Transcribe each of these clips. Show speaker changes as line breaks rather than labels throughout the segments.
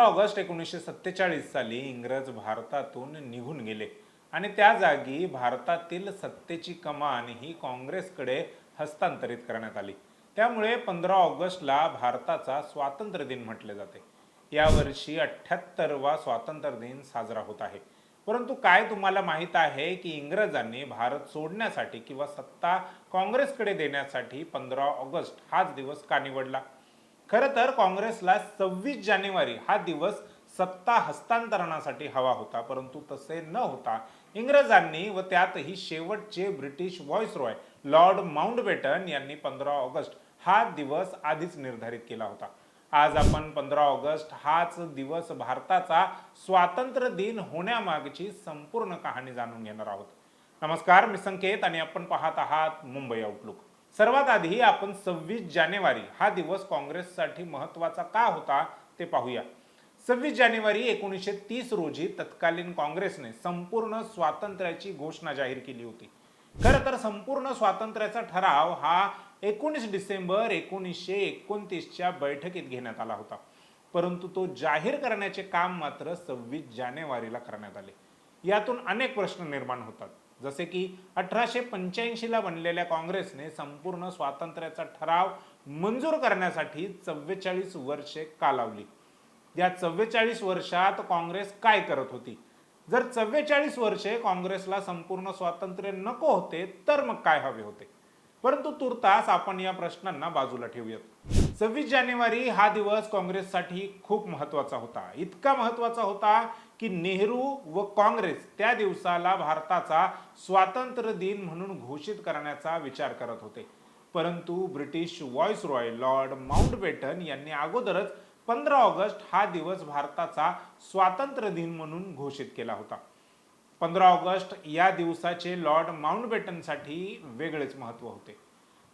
पंधरा ऑगस्ट एकोणीसशे सत्तेचाळीस साली इंग्रज भारतातून निघून गेले. आणि त्या जागी भारतातील सत्तेची कमान ही काँग्रेसकडे हस्तांतरित करण्यात आली. त्यामुळे पंधरा ऑगस्टला भारताचा स्वातंत्र्य दिन म्हटले जाते. यावर्षी अठ्ठ्याहत्तरवा स्वातंत्र्य दिन साजरा होत आहे. परंतु काय तुम्हाला माहीत आहे की इंग्रजांनी भारत सोडण्यासाठी किंवा सत्ता काँग्रेसकडे देण्यासाठी पंधरा ऑगस्ट हाच दिवस का निवडला? खरं तर काँग्रेसला सव्वीस जानेवारी हा दिवस सत्ता हस्तांतरणासाठी हवा होता परंतु तसे न होता इंग्रजांनी व त्यातही शेवटचे ब्रिटिश व्हॉइसरॉय लॉर्ड माउंटबेटन यांनी पंधरा ऑगस्ट हा दिवस आधीच निर्धारित केला होता. आज आपण पंधरा ऑगस्ट हाच दिवस भारताचा स्वातंत्र्य दिन होण्यामागची संपूर्ण कहाणी जाणून घेणार आहोत. नमस्कार मी संकेत आणि आपण पाहत आहात मुंबई आउटलुक सर्वात आधी आपण सव्वीस जानेवारी हा दिवस काँग्रेससाठी महत्त्वाचा का होता ते पाहूया. सव्वीस जानेवारी एकोणीसशे तीस रोजी तत्कालीन काँग्रेसने संपूर्ण स्वातंत्र्याची घोषणा जाहीर केली होती. खरं तर संपूर्ण स्वातंत्र्याचा ठराव हा एकोणीस डिसेंबर एकोणीसशे एकोणतीसच्या बैठकीत घेण्यात आला होता. परंतु तो जाहीर करण्याचे काम मात्र सव्वीस जानेवारीला करण्यात आले. यातून अनेक प्रश्न निर्माण होतात. जसे की अठराशे पंच्याऐंशीला बनलेल्या काँग्रेसने संपूर्ण स्वातंत्र्याचा ठराव मंजूर करण्यासाठी चव्वेचाळीस वर्षे कालावली. या चव्वेचाळीस वर्षात काँग्रेस काय करत होती? जर चव्वेचाळीस वर्षे काँग्रेसला संपूर्ण स्वातंत्र्य नको होते तर मग काय हवे होते? परंतु तुर्तास आपण या प्रश्नांना बाजूला ठेवूयात. सव्वीस जानेवारी हा दिवस काँग्रेससाठी खूप महत्त्वाचा होता. इतका महत्त्वाचा होता की नेहरू व काँग्रेस त्या दिवसाला भारताचा स्वातंत्र्य दिन म्हणून घोषित करण्याचा विचार करत होते. परंतु ब्रिटिश व्हॉइसरॉय लॉर्ड माउंटबेटन यांनी अगोदरच पंधरा ऑगस्ट हा दिवस भारताचा स्वातंत्र्य दिन म्हणून घोषित केला होता. पंधरा ऑगस्ट या दिवसाचे लॉर्ड माउंटबेटनसाठी वेगळेच महत्त्व होते.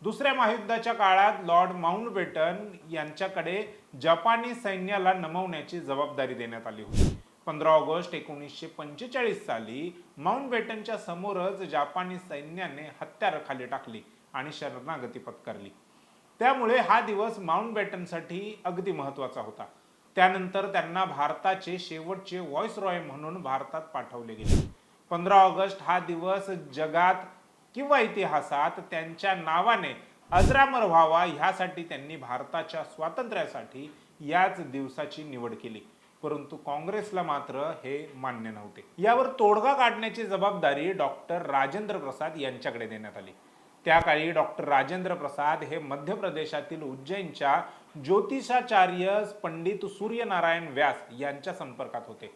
दुसऱ्या महायुद्धाच्या काळात लॉर्ड माउंटबेटन यांच्याकडे जपानी सैन्याला नमवण्याची जबाबदारी देण्यात आली होती. पंधरा ऑगस्ट एकोणीसशे पंचेचाळीस साली माउंटबेटनच्या समोरच जपानी सैन्याने हत्यार खाली टाकली आणि शरणागती पत्करली. त्यामुळे हा दिवस माउंटबेटनसाठी अगदी महत्त्वाचा होता. त्यानंतर त्यांना भारताचे शेवटचे व्हॉइसरॉय म्हणून भारतात पाठवले गेले. पंधरा ऑगस्ट हा दिवस जगात किंवा इतिहासात त्यांच्या नावाने अजरामर व्हावा ह्यासाठी त्यांनी भारताच्या स्वातंत्र्यासाठी याच दिवसाची निवड केली. परंतु काँग्रेसला मात्र हे मान्य नव्हते. यावर तोडगा काढण्याची जबाबदारी डॉक्टर राजेंद्र प्रसाद यांच्याकडे देण्यात आली. त्या काळी डॉक्टर राजेंद्र प्रसाद हे मध्य प्रदेशातील उज्जैनच्या ज्योतिषाचार्य पंडित सूर्यनारायण व्यास यांच्या संपर्कात होते.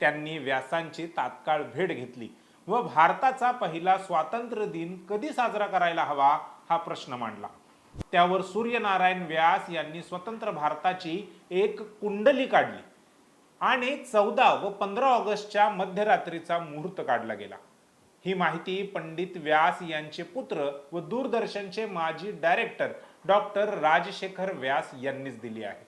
त्यांनी व्यासांची तात्काळ भेट घेतली व भारताचा पहिला स्वातंत्र्य दिन कधी साजरा करायला हवा हा प्रश्न मांडला. त्यावर सूर्यनारायण व्यास यांनी स्वतंत्र भारताची एक कुंडली काढली आणि चौदा व पंधरा ऑगस्टच्या मध्यरात्रीचा मुहूर्त काढला गेला. ही माहिती पंडित व्यास यांचे पुत्र व दूरदर्शनचे माजी डायरेक्टर डॉक्टर राजशेखर व्यास यांनीच दिली आहे.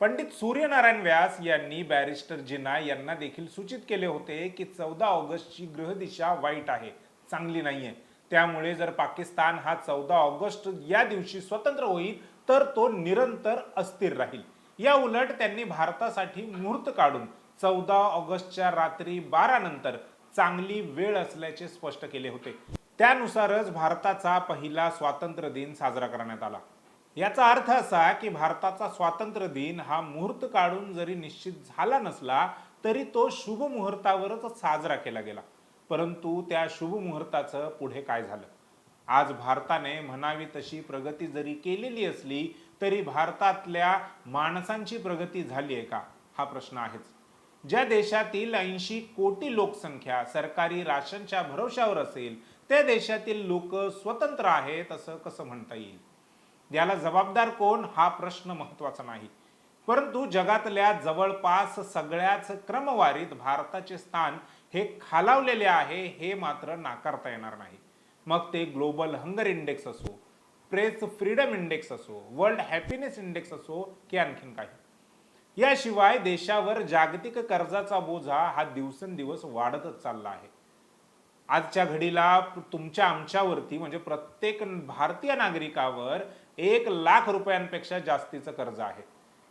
पंडित सूर्यनारायण व्यास यांनी बॅरिस्टर जिना यांना देखील सूचित केले होते की चौदा ऑगस्टची ग्रहदिशा वाईट आहे चांगली नाहीये. त्यामुळे जर पाकिस्तान हा चौदा ऑगस्ट या दिवशी स्वतंत्र होईल तर तो निरंतर अस्थिर राहील. या उलट त्यांनी भारतासाठी मुहूर्त काढून चौदा ऑगस्टच्या रात्री बारा नंतर चांगली वेळ असल्याचे स्पष्ट केले होते. त्यानुसारच भारताचा पहिला स्वातंत्र्य दिन साजरा करण्यात आला. याचा अर्थ असा की भारताचा स्वातंत्र्य दिन हा मुहूर्त काढून जरी निश्चित झाला नसला तरी तो शुभ मुहूर्तावरच साजरा केला गेला. परंतु त्या शुभ मुहूर्ताचं पुढे काय झालं? आज भारताने म्हणावी तशी प्रगती जरी केलेली असली तरी भारतातल्या माणसांची प्रगती झाली आहे का? हा प्रश्न आहेच. ज्या देशातील ऐंशी कोटी लोकसंख्या सरकारी राशनच्या भरोशावर असेल त्या देशातील लोक स्वतंत्र आहेत असं कसं म्हणता येईल? याला जबाबदार कोण? हा प्रश्न महत्त्वाचा नाही. परंतु जगातल्या जवळपास सगळ्याच क्रमवारीत भारताचे स्थान हे खालावलेले आहे हे मात्र नाकारता येणार नाही. मग ते ग्लोबल हंगर इंडेक्स असो प्रेस फ्रीडम इंडेक्स असो वर्ल्ड हॅपीनेस इंडेक्स असो की आणखीन काही? याशिवाय देशावर जागतिक कर्जाचा बोजा हा दिवसेंदिवस वाढतच चालला आहे. आजच्या घडीला तुमच्या आमच्यावरती म्हणजे प्रत्येक भारतीय नागरिकावर एक लाख रुपयांपेक्षा जास्तीचं कर्ज आहे.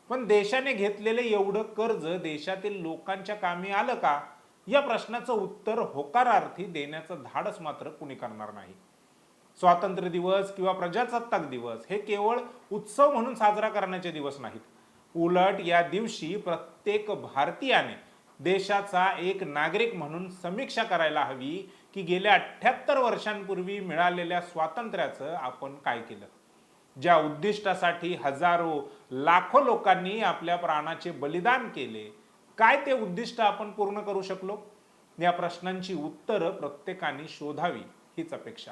पण देशाने घेतलेले एवढं कर्ज देशातील लोकांच्या कामी आलं का? या प्रश्नाचं उत्तर होकारार्थी देण्याचं धाडस मात्र कुणी करणार नाही. स्वातंत्र्य दिवस किंवा प्रजासत्ताक दिवस हे केवळ उत्सव म्हणून साजरा करण्याचे दिवस नाहीत. उलट या दिवशी प्रत्येक भारतीयाने देशाचा एक नागरिक म्हणून समीक्षा करायला हवी की गेल्या अठ्ठ्याहत्तर वर्षांपूर्वी मिळालेल्या स्वातंत्र्याचं आपण काय केलं? ज्या उद्दिष्टासाठी हजारो लाखो लोकांनी आपल्या प्राणाचे बलिदान केले काय ते उद्दिष्ट आपण पूर्ण करू शकलो? या प्रश्नांची उत्तरं प्रत्येकाने शोधावी हीच अपेक्षा.